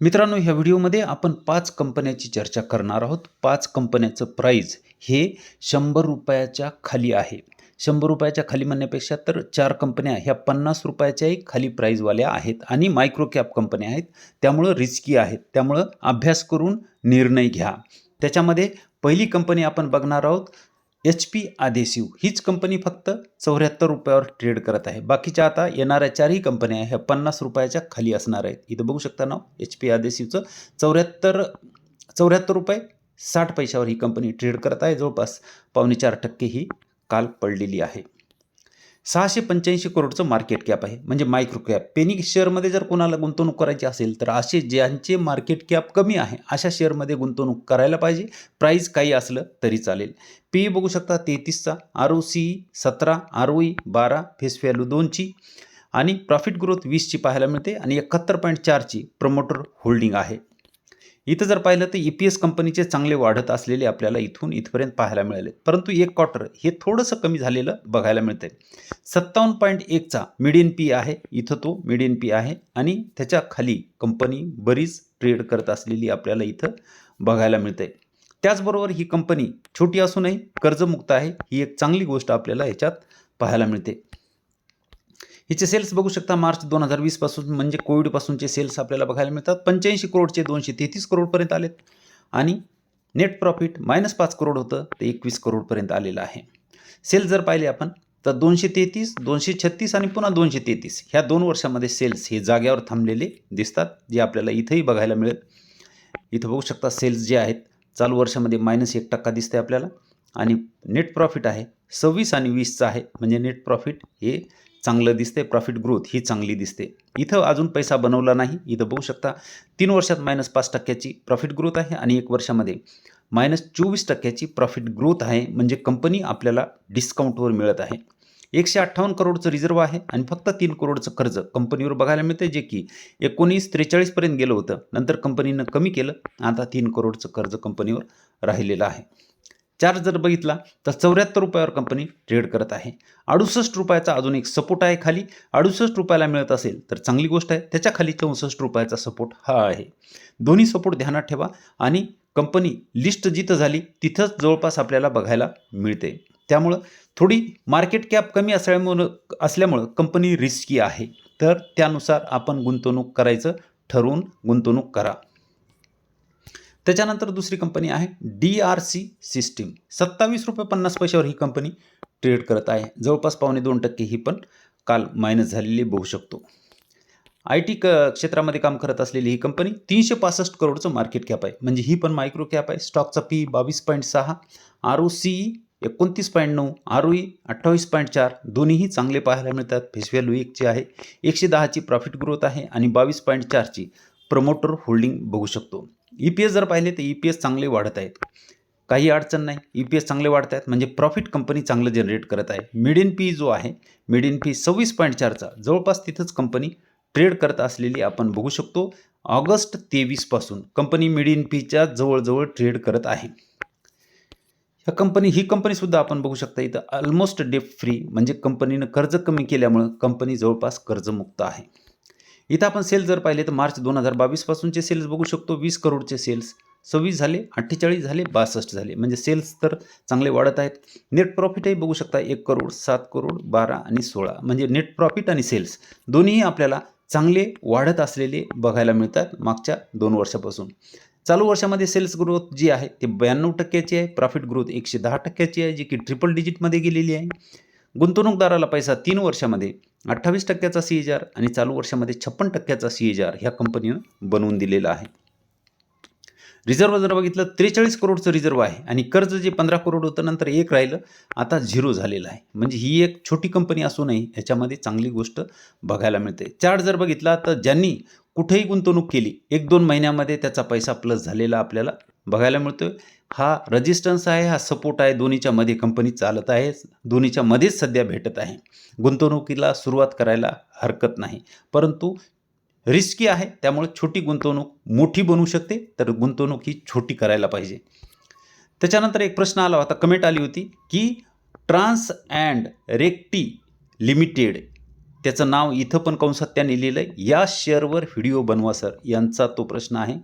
मित्रांनो ह्या व्हिडिओमध्ये आपण पाच कंपन्याची चर्चा करणार आहोत. पाच कंपन्याचं प्राईज हे शंभर रुपयाच्या खाली आहे. शंभर रुपयाच्या खाली म्हणण्यापेक्षा तर चार कंपन्या ह्या पन्नास रुपयाच्याही खाली प्राईजवाल्या आहेत आणि मायक्रो कॅप कंपन्या आहेत. त्यामुळं रिस्की आहेत. त्यामुळं अभ्यास करून निर्णय घ्या. त्याच्यामध्ये पहिली कंपनी आपण बघणार आहोत एच पी आदेसिव हीच कंपनी फक्त चौऱ्याहत्तर रुपयावर ट्रेड करत आहे. बाकीच्या आता येणाऱ्या चारही कंपन्या ह्या पन्नास रुपयाच्या खाली असणार आहेत. इथं बघू शकता नाव एच पी आदेसिवचं चौऱ्याहत्तर चौऱ्याहत्तर रुपये साठ पैशावर ही कंपनी ट्रेड करत आहे. जवळपास पावणे चार टक्के ही काल पडलेली आहे. सहाशे पंच्याऐंशी करोडचं मार्केट कॅप आहे. म्हणजे मायक्रो कॅप पेनी शेअरमध्ये जर कोणाला गुंतवणूक करायची असेल तर असे ज्यांचे मार्केट कॅप कमी आहे अशा शेअरमध्ये गुंतवणूक करायला पाहिजे. प्राईस काही असलं तरी चालेल. पी बघू शकता तेहतीसचा. आर ओ सी सतरा आर ओ ई बारा फेस व्हॅल्यू दोनची. आणि प्रॉफिट ग्रोथ वीसची पाहायला मिळते. आणि एकाहत्तर पॉईंट चारची प्रमोटर होल्डिंग आहे. इथं जर पाहिलं तर ई पी एस कंपनीचे चांगले वाढत असलेले आपल्याला इथून इथपर्यंत पाहायला मिळाले. परंतु एक क्वार्टर हे थोडंसं कमी झालेलं बघायला मिळतंय. सत्तावन्न पॉईंट एकचा मिडियन पी आहे. इथं तो मिडियन पी आहे. आणि त्याच्याखाली कंपनी बरीच ट्रेड करत असलेली आपल्याला इथं बघायला मिळते त्याचबरोबर ही कंपनी छोटी असूनही कर्जमुक्त आहे. ही एक चांगली गोष्ट आपल्याला ह्याच्यात पाहायला मिळते. हिचे सेल्स बघू शकता मार्च दोन हजार वीसपासून म्हणजे कोविडपासूनचे सेल्स आपल्याला बघायला मिळतात. पंच्याऐंशी करोडचे दोनशे तेहतीस करोडपर्यंत आलेत. आणि नेट प्रॉफिट मायनस पाच करोड होतं ते एकवीस करोडपर्यंत आलेलं आहे. सेल्स जर पाहिले आपण तर दोनशे तेहतीस दोनशे छत्तीस आणि पुन्हा दोनशे तेहतीस. ह्या दोन वर्षामध्ये सेल्स हे जाग्यावर थांबलेले दिसतात जे आपल्याला इथंही बघायला मिळेल. इथं बघू शकता सेल्स जे आहेत चालू वर्षामध्ये मायनस एक टक्का दिसते आपल्याला. आणि नेट प्रॉफिट आहे सव्वीस आणि वीसचं आहे. म्हणजे नेट प्रॉफिट हे चांगलं दिसते प्रॉफिट ग्रोथ ही चांगली दिसते. इथं अजून पैसा बनवला नाही इथं बघू शकता तीन वर्षात मायनस पाच टक्क्याची प्रॉफिट ग्रोथ आहे आणि एक वर्षामध्ये मायनस चोवीस टक्क्याची प्रॉफिट ग्रोथ आहे म्हणजे कंपनी आपल्याला डिस्काउंटवर मिळत आहे. एकशे अठ्ठावन्न करोडचं रिझर्व आहे आणि फक्त तीन करोडचं कर्ज कंपनीवर बघायला मिळते जे की एकोणीस त्रेचाळीसपर्यंत गेलं होतं. नंतर कंपनीनं कमी केलं आता तीन करोडचं कर्ज कंपनीवर राहिलेलं आहे. चार्ज जर बघितला तर चौऱ्याहत्तर रुपयावर कंपनी ट्रेड करत आहे. अडुसष्ट रुपयाचा अजून एक सपोर्ट आहे खाली. अडुसष्ट रुपयाला मिळत असेल तर चांगली गोष्ट आहे. त्याच्याखाली चौसष्ट रुपयाचा सपोर्ट हा आहे. दोन्ही सपोर्ट ध्यानात ठेवा आणि कंपनी लिस्ट जिथं झाली तिथंच जवळपास आपल्याला बघायला मिळते. त्यामुळं थोडी मार्केट कॅप कमी असल्यामुळं असल्यामुळं कंपनी रिस्की आहे. तर त्यानुसार आपण गुंतवणूक करायचं ठरवून गुंतवणूक करा. त्याच्यानंतर दुसरी कंपनी आहे डी आर सी सिस्टीम सत्तावीस रुपये पन्नास पैशावर ही कंपनी ट्रेड करत आहे. जवळपास पावणे दोन टक्के ही पण काल मायनस झालेली बघू शकतो. आय टी क क्षेत्रामध्ये काम करत असलेली ही कंपनी तीनशे पासष्ट करोडचं मार्केट कॅप आहे. म्हणजे ही पण मायक्रो कॅप आहे. स्टॉकचा पी बावीस पॉईंट सहा आर ओ सी एकोणतीस पॉईंट नऊ आर ओ ई अठ्ठावीस पॉईंट चार दोन्हीही चांगले पाहायला मिळतात. फेस व्हॅल्यू एकची आहे. एकशे दहाची प्रॉफिट ग्रोथ आहे आणि बावीस पॉईंट चारची प्रमोटर होल्डिंग बघू शकतो. ई पी एस जर पाहिले तर ई पी एस चांगले वाढत आहेत. काही अडचण नाही. ई पी एस चांगले वाढत आहेत. म्हणजे प्रॉफिट कंपनी चांगलं जनरेट करत आहे. मिडियन पी जो आहे मिडियन पी सव्वीस पॉईंट चारचा जवळपास तिथंच कंपनी ट्रेड करत असलेली आपण बघू शकतो. ऑगस्ट तेवीसपासून कंपनी मिडियन पीच्या जवळजवळ ट्रेड करत आहे. ह्या कंपनी ही कंपनीसुद्धा आपण बघू शकता इथं ऑलमोस्ट डेप फ्री म्हणजे कंपनीनं कर्ज कमी केल्यामुळं कंपनी जवळपास कर्जमुक्त आहे. इथं आपण सेल्स जर पाहिले तर मार्च दोन हजार बावीसपासूनचे सेल्स बघू शकतो. वीस करोडचे सेल्स सव्वीस झाले अठ्ठेचाळीस झाले बासष्ट झाले. म्हणजे सेल्स तर चांगले वाढत आहेत. नेट प्रॉफिटही बघू शकता एक करोड सात करोड बारा आणि सोळा. म्हणजे नेट प्रॉफिट आणि सेल्स दोन्हीही आपल्याला चांगले वाढत असलेले बघायला मिळतात मागच्या दोन वर्षापासून. चालू वर्षामध्ये सेल्स ग्रोथ जी आहे ते ब्याण्णव टक्क्याची आहे. प्रॉफिट ग्रोथ एकशे दहा टक्क्याची आहे जी की ट्रिपल डिजिटमध्ये गेलेली आहे. गुंतवणूकदाराला पैसा तीन वर्षामध्ये अठ्ठावीस टक्क्याचा सी एच आर आणि चालू वर्षामध्ये छप्पन टक्क्याचा सी एच आर ह्या कंपनीनं बनवून दिलेला आहे. रिझर्व जर बघितलं त्रेचाळीस करोडचं रिझर्व आहे आणि कर्ज जे पंधरा करोड होतं नंतर एक राहिलं आता झिरो झालेलं आहे. म्हणजे ही एक छोटी कंपनी असूनही ह्याच्यामध्ये चांगली गोष्ट बघायला मिळते. चार्ट जर बघितला तर ज्यांनी कुठेही गुंतवणूक केली एक दोन महिन्यामध्ये त्याचा पैसा प्लस झालेला आपल्याला बघायला मिळतोय. हा रजिस्टन्स आहे हा सपोर्ट आहे दोन्हीच्या मध्ये कंपनी चालत आहे दोन्हीच्या मध्येच सध्या भेटत आहे. गुंतवणुकीला सुरुवात करायला हरकत नाही. परंतु रिस्की आहे त्यामुळे छोटी गुंतवणूक मोठी बनू शकते तर गुंतवणूक ही छोटी करायला पाहिजे. त्याच्यानंतर एक प्रश्न आला होता कमेंट आली होती की ट्रान्स अँड रेक्टी लिमिटेड त्याचं नाव इथं पण कंसात त्यांनी लिहिलं आहे या शेअरवर व्हिडिओ बनवा सर यांचा तो प्रश्न आहे.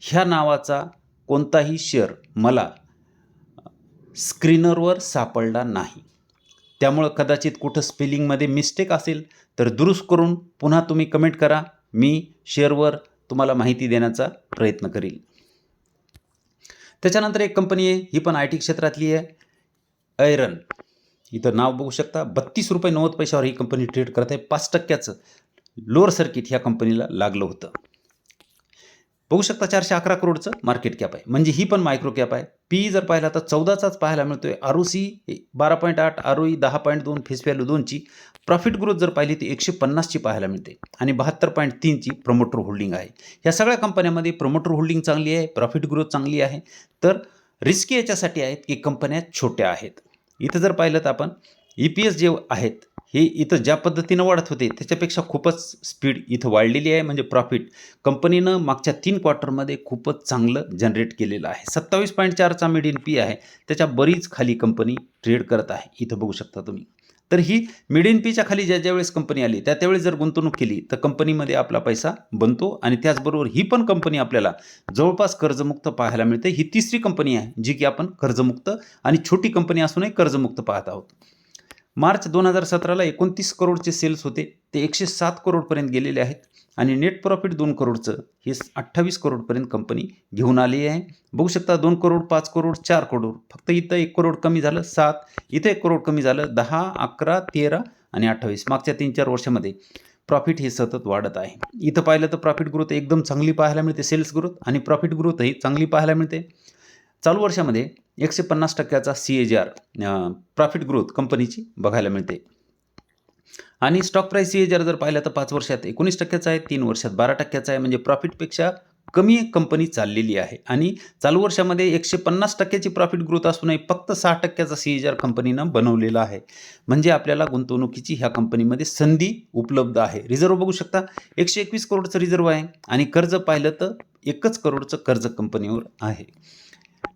ह्या नावाचा कोणताही शेअर मला स्क्रीनरवर सापडला नाही. त्यामुळं कदाचित कुठं स्पेलिंगमध्ये मिस्टेक असेल तर दुरुस्त करून पुन्हा तुम्ही कमेंट करा. मी शेअरवर तुम्हाला माहिती देण्याचा प्रयत्न करील. त्याच्यानंतर एक कंपनी आहे ही पण आय टी क्षेत्रातली आहे ऐरन इथं नाव बघू शकता बत्तीस रुपये नव्वद पैशावर ही कंपनी ट्रेड करत आहे. पाच टक्क्याचं लोअर सर्किट ह्या कंपनीला लागलं होतं. बघू शकता चारशे अकरा करोडचं मार्केट कॅप आहे. म्हणजे ही पण मायक्रो कॅप आहे. पी जर पाहिला तर चौदाचाच पाहायला मिळतोय. आर ओ सी बारा पॉईंट आठ आर ओ ई दहा पॉईंट दोन फेस व्हॅल्यू दोनची. प्रॉफिट ग्रोथ जर पाहिली तर एकशे पन्नासची पाहायला मिळते. आणि बहात्तर पॉईंट तीनची प्रमोटर होल्डिंग आहे. या सगळ्या कंपन्यांमध्ये प्रमोटर होल्डिंग चांगली आहे प्रॉफिट ग्रोथ चांगली आहे. तर रिस्की याच्यासाठी आहेत की कंपन्या छोट्या आहेत. इथं जर पाहिलं तर आपण ई पी एस जे आहेत हे इथं ज्या पद्धतीनं वाढत होते त्याच्यापेक्षा खूपच स्पीड इथं वाढलेली आहे. म्हणजे प्रॉफिट कंपनीनं मागच्या तीन क्वार्टरमध्ये खूपच चांगलं जनरेट केलेलं आहे. सत्तावीस पॉईंट चारचा मिड इन पी आहे. त्याच्या बरीच खाली कंपनी ट्रेड करत आहे. इथं बघू शकता तुम्ही. तर ही मिड इन पीच्या खाली ज्या ज्यावेळेस कंपनी आली त्या त्यावेळेस जर गुंतवणूक केली तर कंपनीमध्ये आपला पैसा बनतो आणि त्याचबरोबर ही पण कंपनी आपल्याला जवळपास कर्जमुक्त पाहायला मिळते. ही तिसरी कंपनी आहे जी की आपण कर्जमुक्त आणि छोटी कंपनी असूनही कर्जमुक्त पाहत आहोत. मार्च दोन हजार सतराला एकोणतीस करोडचे सेल्स होते ते एकशे सात करोडपर्यंत गेलेले आहेत आणि नेट प्रॉफिट दोन करोडचं हे अठ्ठावीस करोडपर्यंत कंपनी घेऊन आली आहे. बघू शकता दोन करोड पाच करोड चार करोड फक्त इथं एक करोड कमी झालं सात इथं एक करोड कमी झालं दहा अकरा तेरा आणि अठ्ठावीस. मागच्या तीन चार वर्षामध्ये प्रॉफिट हे सतत वाढत आहे. इथं पाहिलं तर प्रॉफिट ग्रोथ एकदम चांगली पाहायला मिळते सेल्स ग्रोथ आणि प्रॉफिट ग्रोथही चांगली पाहायला मिळते. चालू वर्षामध्ये एकशे पन्नास टक्क्याचा C A G R profit growth कंपनीची बघायला मिळते. आणि stock price C A G R जर पाहिलं तर पाच वर्षात एकोणीस टक्क्याचा आहे तीन वर्षात बारा टक्क्याचा आहे म्हणजे प्रॉफिटपेक्षा कमी कंपनी चाललेली आहे. आणि चालू वर्षामध्ये एकशे पन्नास टक्क्याची प्रॉफिट ग्रोथ असूनही फक्त सहा टक्क्याचा सी एच आर कंपनीनं बनवलेला आहे. म्हणजे आपल्याला गुंतवणुकीची ह्या कंपनीमध्ये संधी उपलब्ध आहे. रिझर्व बघू शकता एकशे एकवीस करोडचं रिझर्व आहे आणि कर्ज पाहिलं तर एकच करोडचं कर्ज कंपनीवर आहे.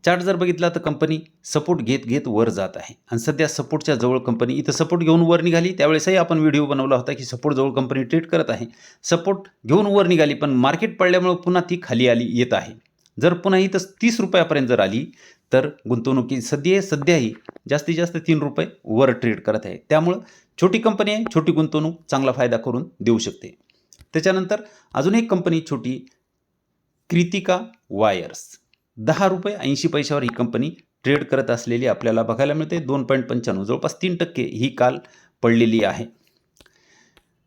चार्ट जर बघितला तर कंपनी सपोर्ट घेत घेत वर जात आहे. आणि सध्या सपोर्टच्या जवळ कंपनी इथं सपोर्ट घेऊन वर निघाली. त्यावेळेसही आपण व्हिडिओ बनवला होता की सपोर्ट जवळ कंपनी ट्रेड करत आहे. सपोर्ट घेऊन वर निघाली पण मार्केट पडल्यामुळे पुन्हा ती खाली आली येत आहे. जर पुन्हा इथं तीस रुपयापर्यंत जर आली तर गुंतवणुकी सध्या सध्याही जास्तीत जास्त तीन रुपये वर ट्रेड करत आहे. त्यामुळं छोटी कंपनी आहे छोटी गुंतवणूक चांगला फायदा करून देऊ शकते. त्याच्यानंतर अजून एक कंपनी छोटी क्रितिका वायर्स. दहा रुपये ऐंशी पैशावर ही कंपनी ट्रेड करत असलेली आपल्याला बघायला मिळते. दोन पॉईंट पंच्याण्णव जवळपास तीन टक्के ही काल पडलेली आहे.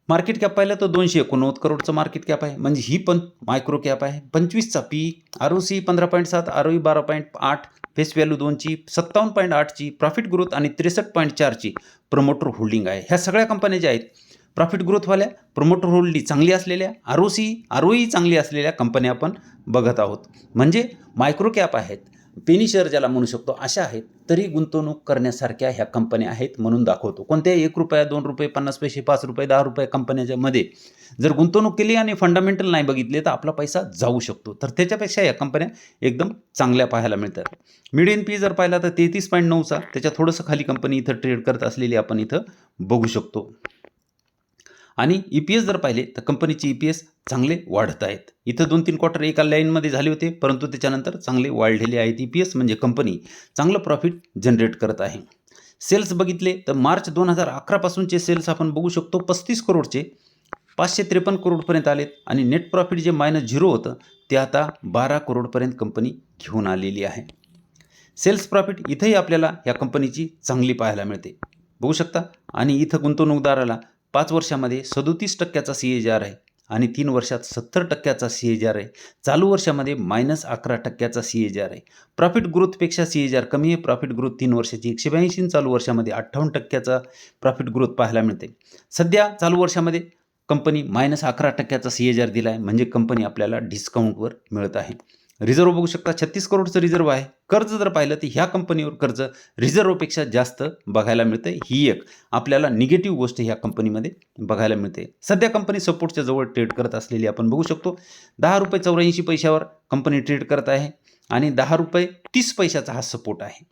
मार्केट कॅप पाहिलं तर दोनशे एकोणनव्वद करोडचं मार्केट कॅप आहे. म्हणजे ही पण मायक्रो कॅप आहे. पंचवीसचा पी आर ओ सी पंधरा पॉईंट सात आर ओ बारा पॉईंट आठ फेस व्हॅल्यू दोनची सत्तावन्न पॉईंट आठची प्रॉफिट ग्रोथ आणि त्रेसष्ट पॉईंट चारची प्रमोटर होल्डिंग आहे. ह्या सगळ्या कंपन्या ज्या आहेत प्रॉफिट ग्रोथवाल्या प्रमोटर होल्डी चांगली असलेल्या R O C R O E चांगली असलेल्या कंपन्या आपण बघत आहोत. म्हणजे मायक्रो कॅप आहेत पेनी शेअर ज्याला म्हणू शकतो अशा आहेत तरी गुंतवणूक करण्यासारख्या ह्या कंपन्या आहेत म्हणून दाखवतो. कोणत्याही एक रुपया दोन रुपये पन्नास पैसे पाच रुपये दहा रुपये कंपन्याच्या मध्ये जर गुंतवणूक केली आणि फंडामेंटल नाही बघितले तर आपला पैसा जाऊ शकतो. तर त्याच्यापेक्षा या कंपन्या एकदम चांगल्या पाहायला मिळतात. मिडियन पी जर पाहिला तर तेहतीस पॉईंट नऊचा त्याच्या थोडंसं खाली कंपनी इथं ट्रेड करत असलेली आपण इथं बघू शकतो. आणि ई पी एस जर पाहिले तर कंपनीचे ई पी एस चांगले वाढत आहेत. इथं दोन तीन क्वार्टर एका लाईनमध्ये झाले होते परंतु त्याच्यानंतर चांगले वाढलेले आहेत ई पी एस म्हणजे कंपनी चांगलं प्रॉफिट जनरेट करत आहे. सेल्स बघितले तर मार्च दोन हजार अकरापासूनचे सेल्स आपण बघू शकतो पस्तीस करोडचे पाचशे त्रेपन्न करोडपर्यंत आलेत. आणि नेट प्रॉफिट जे मायनस झिरो होतं ते आता बारा करोडपर्यंत कंपनी घेऊन आलेली आहे. सेल्स प्रॉफिट इथंही आपल्याला या कंपनीची चांगली पाहायला मिळते. बघू शकता? आणि इथं गुंतवणूकदाराला पाच वर्षामध्ये सदोतीस टक्क्याचा सी ए जी आर आहे आणि तीन वर्षात सत्तर टक्क्याचा सी ए जी आर आहे. चालू वर्षामध्ये मायनस अकरा टक्क्याचा सी ए जी आर आहे. प्रॉफिट ग्रोथपेक्षा सी ए जी आर कमी आहे. प्रॉफिट ग्रोथ तीन वर्षाची एकशे ब्याऐंशी चालू वर्षामध्ये अठ्ठावन्न टक्क्याचा प्रॉफिट ग्रोथ पाहायला मिळते. सध्या चालू वर्षामध्ये कंपनी मायनस अकरा टक्क्याचा सी ए जी आर दिला आहे म्हणजे कंपनी आपल्याला डिस्काउंटवर मिळत आहे. रिझर्व बघू शकता छत्तीस करोडचं रिझर्व आहे. कर्ज जर पाहिलं तर ह्या कंपनीवर कर्ज रिझर्वपेक्षा जास्त बघायला मिळते ही एक आपल्याला निगेटिव्ह गोष्ट ह्या कंपनीमध्ये बघायला मिळते. सध्या कंपनी सपोर्टच्या जवळ ट्रेड करत असलेली आपण बघू शकतो. दहा रुपये चौऱ्याऐंशी पैशावर कंपनी ट्रेड करत आहे आणि दहा रुपये तीस पैशाचा हा सपोर्ट आहे.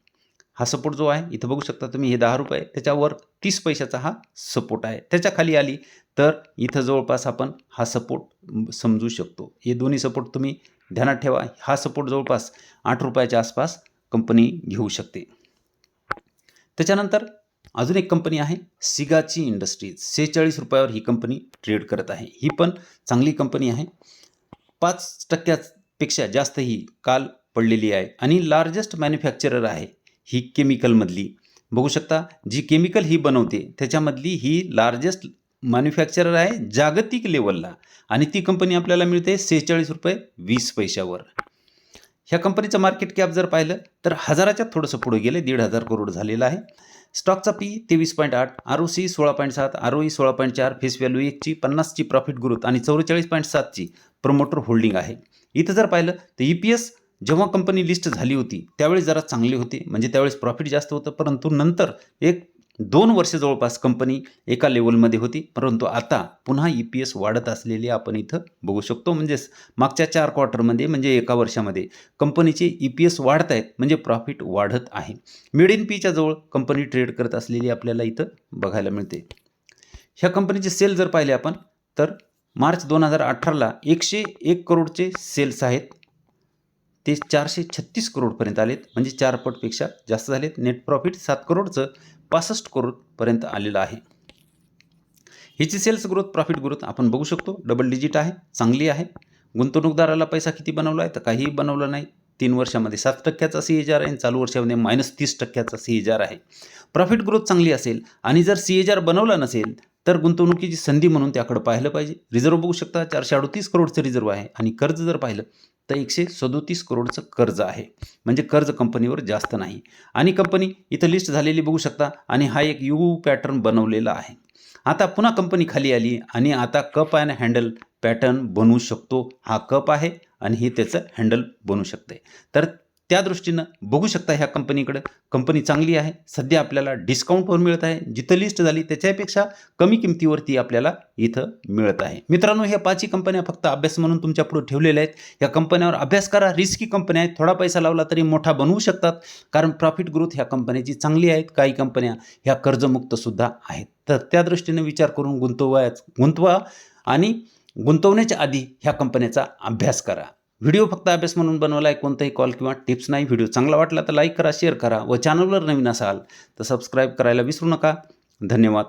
हा सपोर्ट जो आहे इथं बघू शकता तुम्ही हे दहा रुपये त्याच्यावर तीस पैशाचा हा सपोर्ट आहे. त्याच्याखाली आली तर इथं जवळपास आपण हा सपोर्ट समजू शकतो. हे दोन्ही सपोर्ट तुम्ही ध्यानात ठेवा. हा सपोर्ट जवळपास आठ रुपयाच्या आसपास कंपनी घेऊ शकते. त्याच्यानंतर अजून एक कंपनी आहे सिगाची इंडस्ट्रीज सेहेचाळीस रुपयावर ही कंपनी ट्रेड करत आहे. ही पण चांगली कंपनी आहे. पाच टक्क्यापेक्षा जास्त ही काल पडलेली आहे. आणि लार्जेस्ट मॅन्युफॅक्चरर आहे ही केमिकलमधली बघू शकता जी केमिकल ही बनवते त्याच्यामधली ही लार्जेस्ट मॅन्युफॅक्चरर आहे जागतिक लेवलला आणि ती कंपनी आपल्याला मिळते सेहेचाळीस रुपये वीस पैशावर. ह्या कंपनीचं मार्केट कॅप जर पाहिलं तर हजाराच्या थोडंसं पुढे गेलं. दीड हजार करोड झालेलं आहे. स्टॉकचा पी तेवीस पॉईंट आठ आर ओ सी सोळा पॉईंट सात आर ओ ई सोळा पॉईंट चार फेस व्हॅल्यू एकची पन्नासची प्रॉफिट ग्रोथ आणि चौवेचाळीस पॉईंट सातची प्रमोटर होल्डिंग आहे. इथं जर पाहिलं तर ई पी एस जेव्हा कंपनी लिस्ट झाली होती त्यावेळेस जरा चांगली होती. म्हणजे त्यावेळेस प्रॉफिट जास्त होतं परंतु नंतर एक दोन वर्ष जवळपास कंपनी एका लेवलमध्ये होती. परंतु आता पुन्हा ई पी एस वाढत असलेली आपण इथं बघू शकतो. म्हणजेच मागच्या चार क्वार्टरमध्ये म्हणजे एका वर्षामध्ये कंपनीचे ई पी एस वाढत आहेत. म्हणजे प्रॉफिट वाढत आहे. मिड इन पीच्या जवळ कंपनी ट्रेड करत असलेली आपल्याला इथं बघायला मिळते. ह्या कंपनीचे सेल जर पाहिले आपण तर मार्च दोन हजार अठराला एकशे एक करोडचे सेल्स आहेत. ते चारशे छत्तीस करोडपर्यंत आलेत. म्हणजे चार पटपेक्षा जास्त झालेत. नेट प्रॉफिट सात करोडचं. पासष्ट करोडपर्यंत आलेलं आहे. ह्याची सेल्स ग्रोथ प्रॉफिट ग्रोथ आपण बघू शकतो. डबल डिजिट आहे चांगली आहे. गुंतवणूकदाराला पैसा किती बनवला आहे तर काहीही बनवलं नाही. तीन वर्षामध्ये सात टक्क्याचा सी एच आर आहे आणि चालू वर्षामध्ये मायनस तीस टक्क्याचा सी एच आर आहे. प्रॉफिट ग्रोथ चांगली असेल आणि जर सी एच आर बनवला नसेल तर गुंतवणुकीची संधी म्हणून त्याकडे पाहिलं पाहिजे. रिझर्व्ह बघू शकता चारशे अडतीस करोडचं रिझर्व्ह आहे आणि कर्ज जर पाहिलं तर एकशे सदोतीस करोडचं कर्ज आहे. म्हणजे कर्ज कंपनीवर जास्त नाही. आणि कंपनी इथं लिस्ट झालेली बघू शकता. आणि हा एक यू पॅटर्न बनवलेला आहे. आता पुन्हा कंपनी खाली आली आणि आता कप अँड हँडल पॅटर्न बनवू शकतो. हा कप आहे आणि हे त्याचं हँडल बनू शकते. तर त्या दृष्टीनं बघू शकता ह्या कंपनीकडं. कंपनी चांगली आहे. सध्या आपल्याला डिस्काउंटवर मिळत आहे. जिथं लिस्ट झाली त्याच्यापेक्षा कमी किमतीवरती आपल्याला इथं मिळत आहे. मित्रांनो ह्या पाचही कंपन्या फक्त अभ्यास म्हणून तुमच्यापुढे ठेवलेल्या आहेत. या कंपन्यावर अभ्यास करा. रिस्की कंपन्या आहेत. थोडा पैसा लावला तरी मोठा बनवू शकतात. कारण प्रॉफिट ग्रोथ ह्या कंपन्याची चांगली आहेत. काही कंपन्या ह्या कर्जमुक्तसुद्धा आहेत. तर त्या दृष्टीने विचार करून गुंतवायच गुंतवा आणि गुंतवण्याच्या आधी ह्या कंपन्याचा अभ्यास करा. व्हिडिओ फक्त अभ्यास म्हणून बनवला आहे कोणताही कॉल किंवा टिप्स नाही व्हिडिओ चांगला वाटला तर लाईक करा शेअर करा. व चॅनलवर नवीन असाल तर सबस्क्राईब करायला विसरू नका. धन्यवाद.